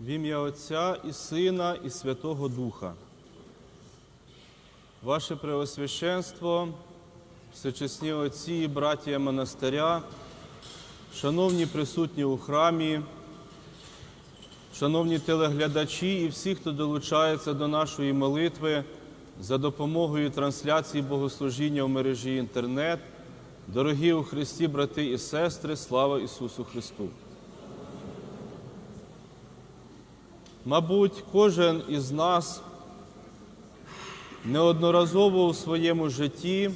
В ім'я Отця і Сина, і Святого Духа. Ваше Преосвященство, всечесні отці і братія монастиря, шановні присутні у храмі, шановні телеглядачі і всі, хто долучається до нашої молитви за допомогою трансляції богослужіння в мережі інтернет, дорогі у Христі, брати і сестри, слава Ісусу Христу! Мабуть, кожен із нас неодноразово у своєму житті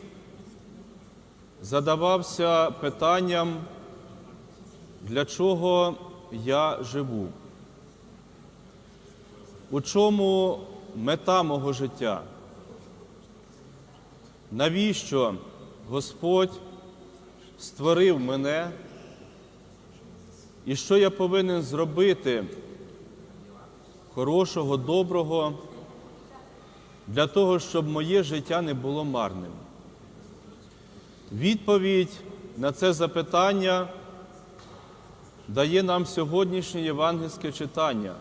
задавався питанням, для чого я живу? У чому мета мого життя? Навіщо Господь створив мене? І що я повинен зробити? Хорошого, доброго, для того, щоб моє життя не було марним? Відповідь на це запитання дає нам сьогоднішнє євангельське читання,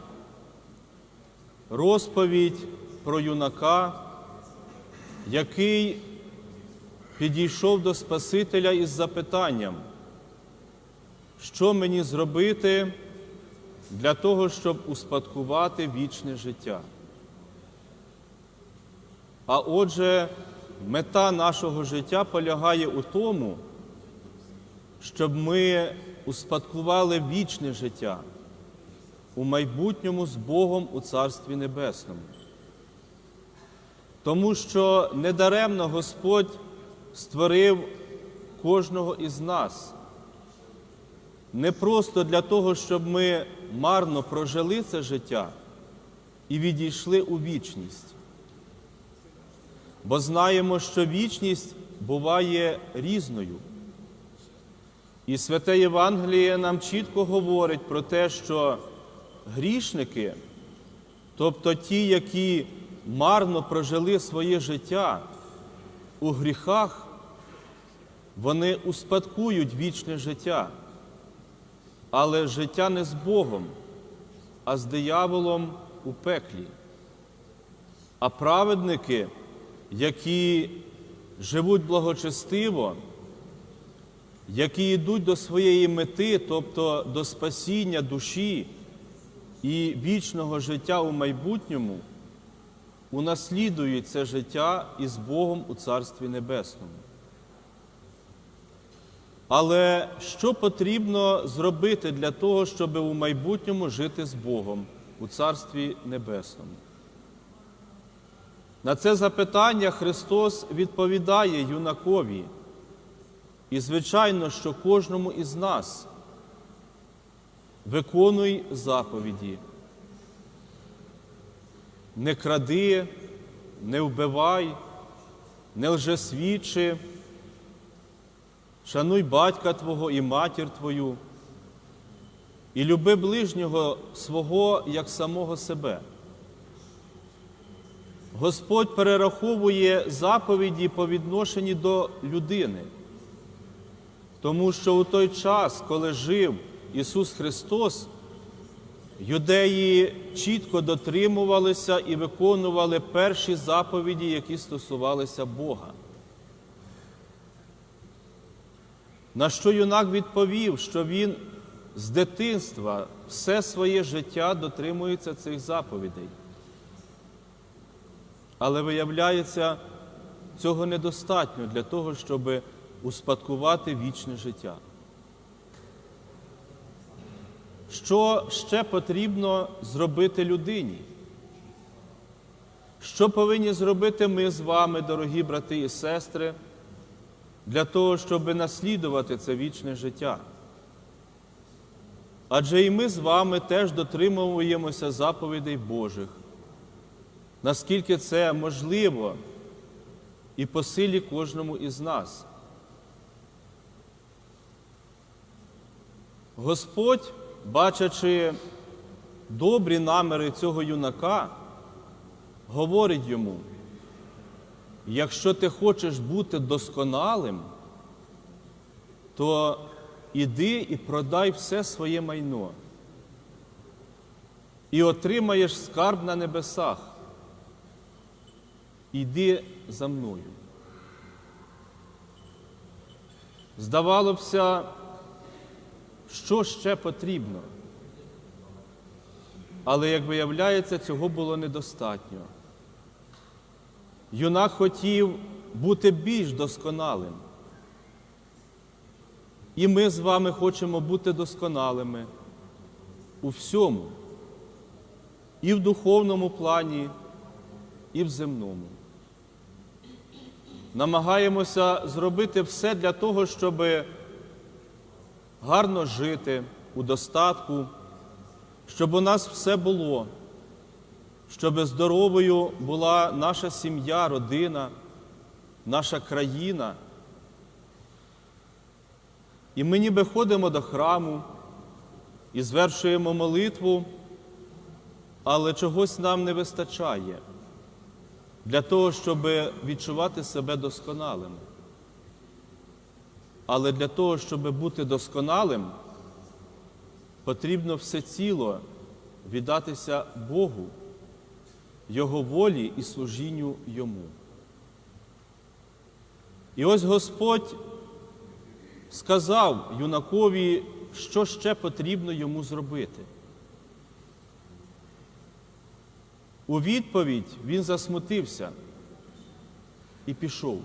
розповідь про юнака, який підійшов до Спасителя із запитанням, що мені зробити для того, щоб успадкувати вічне життя. А отже, мета нашого життя полягає у тому, щоб ми успадкували вічне життя у майбутньому з Богом у Царстві Небесному. Тому що недаремно Господь створив кожного із нас не просто для того, щоб ми марно прожили це життя і відійшли у вічність. Бо знаємо, що вічність буває різною. І святе Євангеліє нам чітко говорить про те, що грішники, тобто ті, які марно прожили своє життя у гріхах, вони успадкують вічне життя але життя не з Богом, а з дияволом у пеклі. А праведники, які живуть благочестиво, які йдуть до своєї мети, тобто до спасіння душі і вічного життя у майбутньому, унаслідують це життя із Богом у Царстві Небесному. Але що потрібно зробити для того, щоб у майбутньому жити з Богом у Царстві Небесному? На це запитання Христос відповідає юнакові. І, звичайно, що кожному із нас виконуй заповіді. Не кради, не вбивай, не лжесвідчи, шануй батька Твого і матір Твою, і люби ближнього свого як самого себе. Господь перераховує заповіді по відношенні до людини, тому що у той час, коли жив Ісус Христос, юдеї чітко дотримувалися і виконували перші заповіді, які стосувалися Бога. На що юнак відповів, що він з дитинства все своє життя дотримується цих заповідей. Але виявляється, цього недостатньо для того, щоб успадкувати вічне життя. Що ще потрібно зробити людині? Що повинні зробити ми з вами, дорогі брати і сестри? Для того, щоб наслідувати це вічне життя. Адже і ми з вами теж дотримуємося заповідей Божих, наскільки це можливо і по силі кожному із нас. Господь, бачачи добрі наміри цього юнака, говорить йому, якщо ти хочеш бути досконалим, то іди і продай все своє майно. і отримаєш скарб на небесах. Іди за мною. Здавалося що ще потрібно. Але, як виявляється, цього було недостатньо. Юнак хотів бути більш досконалим. І ми з вами хочемо бути досконалими у всьому, і в духовному плані, і в земному. Намагаємося зробити все для того, щоб гарно жити у достатку, щоб у нас все було, щоб здоровою була наша сім'я, родина, наша країна. І ми ніби ходимо до храму і звершуємо молитву, але чогось нам не вистачає для того, щоб відчувати себе досконалими. Але для того, щоб бути досконалим, потрібно всеціло віддатися Богу, Його волі і служінню Йому. І ось Господь сказав юнакові, що ще потрібно йому зробити. У відповідь він засмутився і пішов.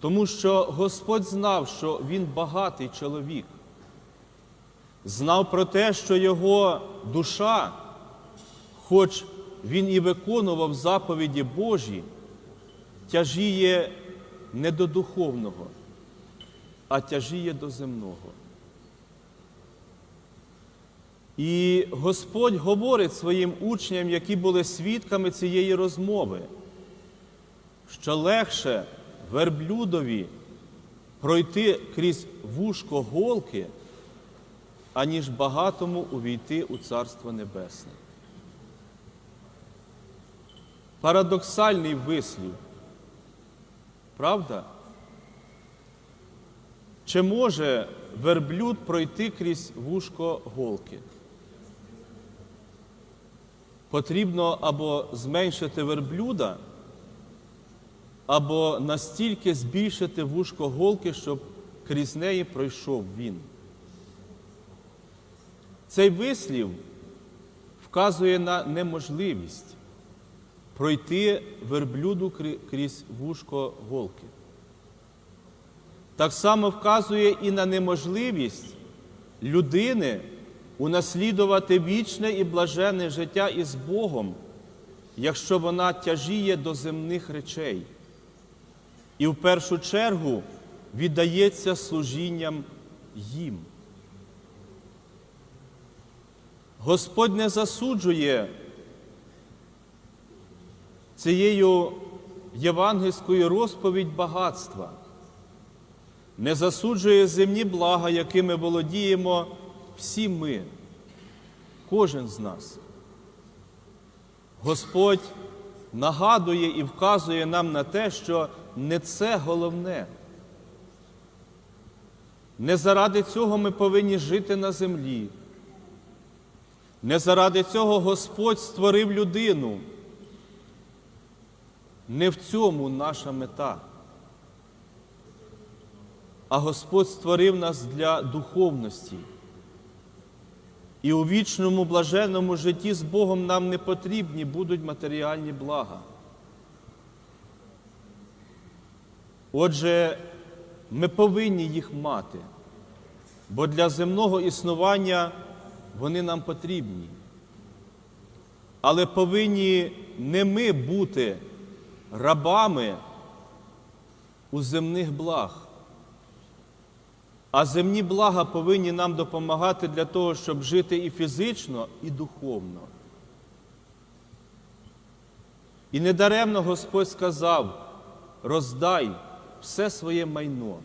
Тому що Господь знав, що він багатий чоловік, знав про те, що його душа, хоч він і виконував заповіді Божі, тяжіє не до духовного, а тяжіє до земного. І Господь говорить своїм учням, які були свідками цієї розмови, що легше верблюдові пройти крізь вушко голки, аніж багатому увійти у Царство Небесне. Парадоксальний вислів. Правда? Чи може верблюд пройти крізь вушко голки? Потрібно або зменшити верблюда, або настільки збільшити вушко голки, щоб крізь неї пройшов він. Цей вислів вказує на неможливість пройти верблюду крізь вушко голки. Так само вказує і на неможливість людини унаслідувати вічне і блаженне життя із Богом, якщо вона тяжіє до земних речей. І в першу чергу віддається служінням їм. Господь не засуджує цією євангельською розповідь багатства, не засуджує земні блага, якими володіємо всі ми, кожен з нас. Господь нагадує і вказує нам на те, що не це головне. Не заради цього ми повинні жити на землі. Не заради цього Господь створив людину. Не в цьому наша мета. А Господь створив нас для духовності. І у вічному блаженному житті з Богом нам не потрібні будуть матеріальні блага. Отже, ми повинні їх мати, бо для земного існування вони нам потрібні. Але повинні не ми бути рабами у земних благ. А земні блага повинні нам допомагати для того, щоб жити і фізично, і духовно. І недаремно Господь сказав: роздай все своє майно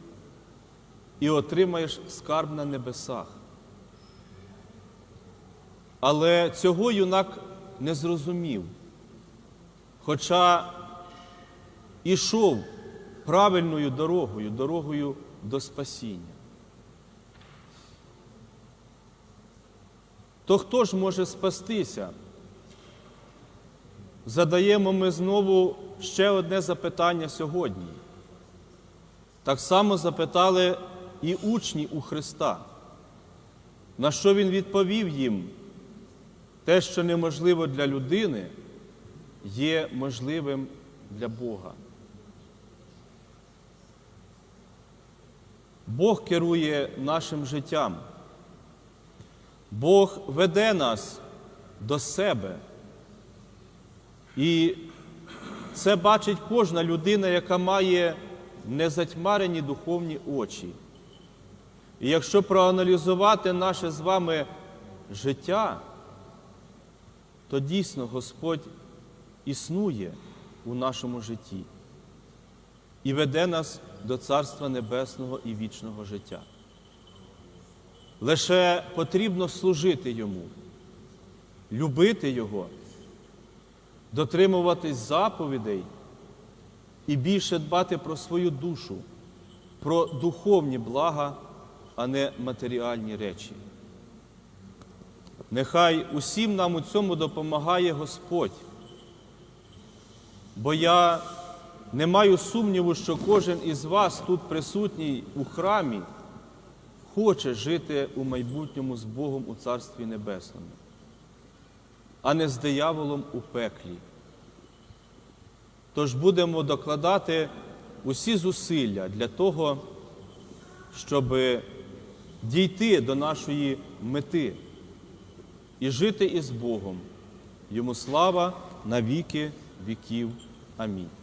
і отримаєш скарб на небесах. Але цього юнак не зрозумів, хоча ішов правильною дорогою, дорогою до спасіння. то хто ж може спастися? Задаємо ми знову ще одне запитання сьогодні. Так само запитали і учні у Христа. На що Він відповів їм? Те, що неможливо для людини, є можливим для Бога. Бог керує нашим життям. Бог веде нас до себе. І це бачить кожна людина, яка має незатьмарені духовні очі. І якщо проаналізувати наше з вами життя, то дійсно Господь існує у нашому житті і веде нас до Царства Небесного і вічного життя. Лише потрібно служити Йому, любити Його, дотримуватись заповідей і більше дбати про свою душу, про духовні блага, а не матеріальні речі. Нехай усім нам у цьому допомагає Господь, бо я не маю сумніву, що кожен із вас тут присутній у храмі хоче жити у майбутньому з Богом у Царстві Небесному, а не з дияволом у пеклі. Тож будемо докладати усі зусилля для того, щоб дійти до нашої мети і жити із Богом. Йому слава на віки віків. Амінь.